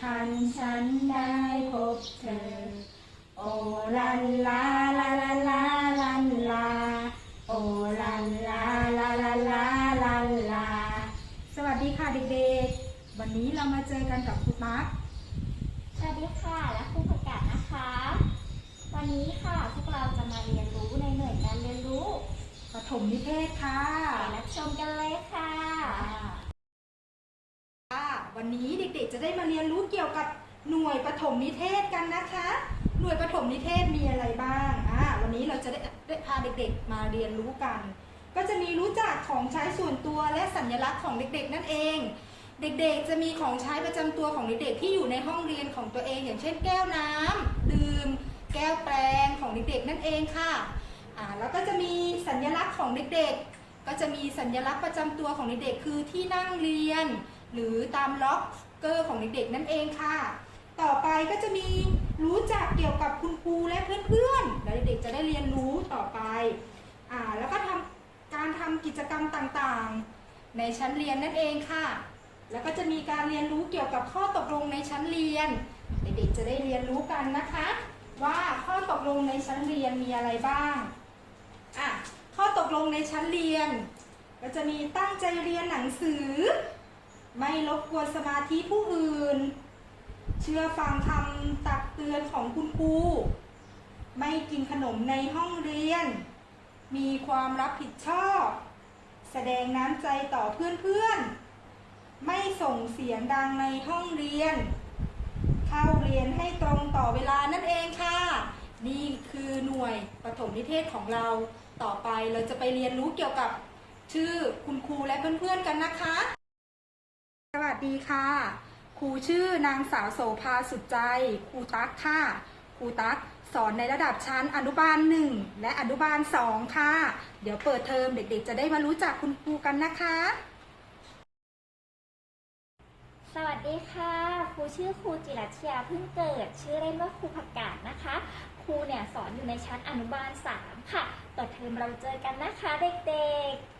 คันฉันได้พบเธอ โอลันลาลาลาลาลันลา โอลันลาลาลาลาลันลา สวัสดีค่ะเด็กๆ วันนี้เรามาเจอกันกับครูตั๊กสวัสดีค่ะและครูประกาศนะคะ วันนี้ค่ะพวกเราจะมาเรียนรู้ในหน่วยการเรียนรู้ปฐมนิเทศค่ะ ไปรับชมกันเลยค่ะค่ะ วันนี้เด็กๆ จะได้มาเรียนรู้เกี่ยวกับหน่วยปฐมนิเทศกันนะคะ หน่วยปฐมนิเทศมีอะไรบ้างอ่าวันนี้เราจะได้ได้พาเด็กๆ มาเรียนรู้กัน ก็จะมีรู้จักของใช้ส่วนตัวและสัญลักษณ์ของเด็กๆ นั่นเอง เด็กๆ จะมีของใช้ประจำตัวของเด็กๆ ที่อยู่ในห้องเรียนของตัวเอง อย่างเช่นแก้วน้ำดื่ม แก้วแปรงของเด็กๆ นั่นเองค่ะอ่าแล้วก็จะมีสัญลักษณ์ของเด็กๆ ก็จะมีสัญลักษณ์ประจำตัวของเด็กๆ คือที่นั่งเรียน หรือตามล็อกเกอร์ของเด็กๆนั่นเองค่ะ ต่อไปก็จะมีรู้จักเกี่ยวกับคุณครูและเพื่อนๆ แล้วเด็กๆจะได้เรียนรู้ต่อไปอ่าแล้วก็ทำการทำกิจกรรมต่างๆ ในชั้นเรียนนั่นเองค่ะ แล้วก็จะมีการเรียนรู้เกี่ยวกับข้อตกลงในชั้นเรียน เด็กๆจะได้เรียนรู้กันนะคะ ว่าข้อตกลงในชั้นเรียนมีอะไรบ้างอะข้อตกลงในชั้นเรียน ก็จะมีตั้งใจเรียนหนังสือ ไม่รบกวนสมาธิผู้อื่น เชื่อฟังคำตักเตือนของคุณครู ไม่กินขนมในห้องเรียน มีความรับผิดชอบ แสดงน้ำใจต่อเพื่อนๆ ไม่ส่งเสียงดังในห้องเรียน เข้าเรียนให้ตรงต่อเวลานั่นเองค่ะ นี่คือหน่วยปฐมนิเทศของเรา ต่อไปเราจะไปเรียนรู้เกี่ยวกับชื่อคุณครูและเพื่อนๆกันนะคะ ดีค่ะ ครูชื่อนางสาวโสภาสุดใจ ครูตั๊กค่ะ ครูตั๊กสอนในระดับชั้นอนุบาลหนึ่งและอนุบาลสองค่ะ เดี๋ยวเปิดเทอมเด็กๆ จะได้มารู้จักคุณครูกันนะคะ สวัสดีค่ะ ครูชื่อครูจิรัชยาเพิ่งเกิด ชื่อเล่นว่าครูผักกาดนะคะ ครูเนี่ยสอนอยู่ในชั้นอนุบาล3ค่ะ เปิดเทอมเราเจอกันนะคะเด็กๆ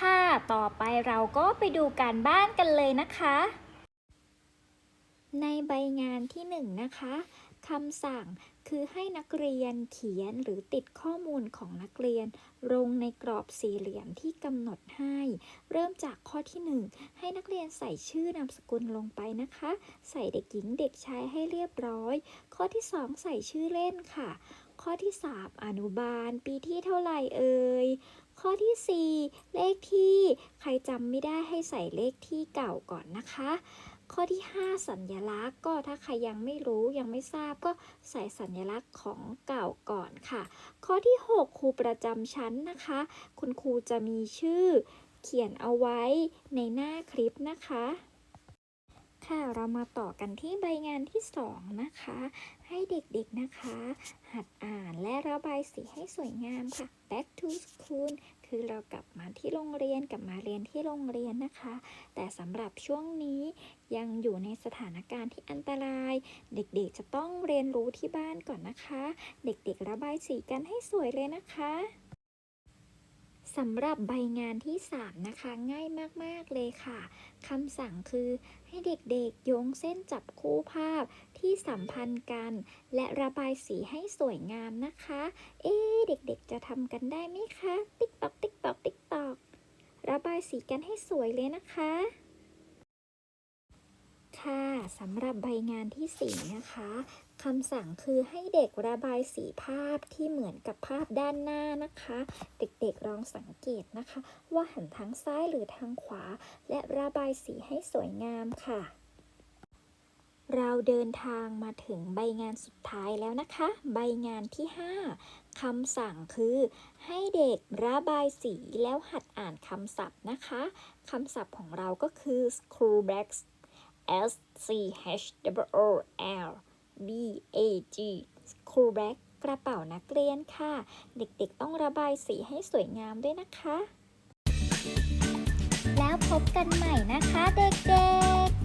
ค่ะ ต่อไปเราก็ไปดูการบ้านกันเลยนะคะ ในใบงานที่1นงนะคะคำสั่งคือให้นักเรียนเขียนหรือติดข้อมูลของนักเรียน ลงในกรอบสี่เหลี่ยมที่กำหนดให้ เริ่มจากข้อที่ 1 ให้นักเรียนใส่ชื่อนามสกุลลงไปนะคะ ใส่เด็กหญิงเด็กชายให้เรียบร้อย ข้อที่ 2 ใส่ชื่อเล่นค่ะ ข้อที่ 3 อนุบาล ปีที่เท่าไหร่เอ่ย ข้อที่ 4 เลขที่ ใครจำไม่ได้ให้ใส่เลขที่เก่าก่อนนะคะ ข้อที่ 5 สัญลักษณ์ ก็ถ้าใครยังไม่รู้ยังไม่ทราบก็ใส่สัญลักษณ์ของเก่าก่อนค่ะ ข้อที่ 6 ครูประจำชั้นนะคะ คุณครูจะมีชื่อ เขียนเอาไว้ในหน้าคลิปนะคะค่ะ เรามาต่อกันที่ใบงานที่ 2 นะคะ ให้เด็กๆนะคะ หัดอ่านและระบายสีให้สวยงามค่ะ back to school คือเรากลับมาที่โรงเรียนกลับมาเรียนที่โรงเรียนนะคะ แต่สำหรับช่วงนี้ยังอยู่ในสถานการณ์ที่อันตราย เด็กๆจะต้องเรียนรู้ที่บ้านก่อนนะคะ เด็กๆระบายสีกันให้สวยเลยนะคะ สำหรับใบงานที่ 3 นะคะ ง่ายมาก ๆ เลยค่ะคำสั่งคือให้เด็กๆโยงเส้นจับคู่ภาพที่สัมพันธ์กัน และระบายสีให้สวยงามนะคะ เอ๊เด็กๆ จะทำกันได้ไหมคะ ติ๊กตอกติ๊กตอกติ๊กตอกระบายสีกันให้สวยเลยนะคะ สำหรับใบงานที่ 4 นะคะคำสั่งคือให้เด็กระบายสีภาพที่เหมือนกับภาพด้านหน้านะคะ เด็กๆลองสังเกตนะคะ ว่าหันทางซ้ายหรือทางขวา และระบายสีให้สวยงามค่ะ เราเดินทางมาถึงใบงานสุดท้ายแล้วนะคะ ใบงานที่ 5คำสั่งคือ ให้เด็กระบายสีแล้วหัดอ่านคำศัพท์นะคะคำศัพท์ของเราก็คือ school bags S C H W O L B A G school bag กระเป๋านักเรียนค่ะ เด็กๆต้องระบายสีให้สวยงามด้วยนะคะ แล้วพบกันใหม่นะคะเด็กๆ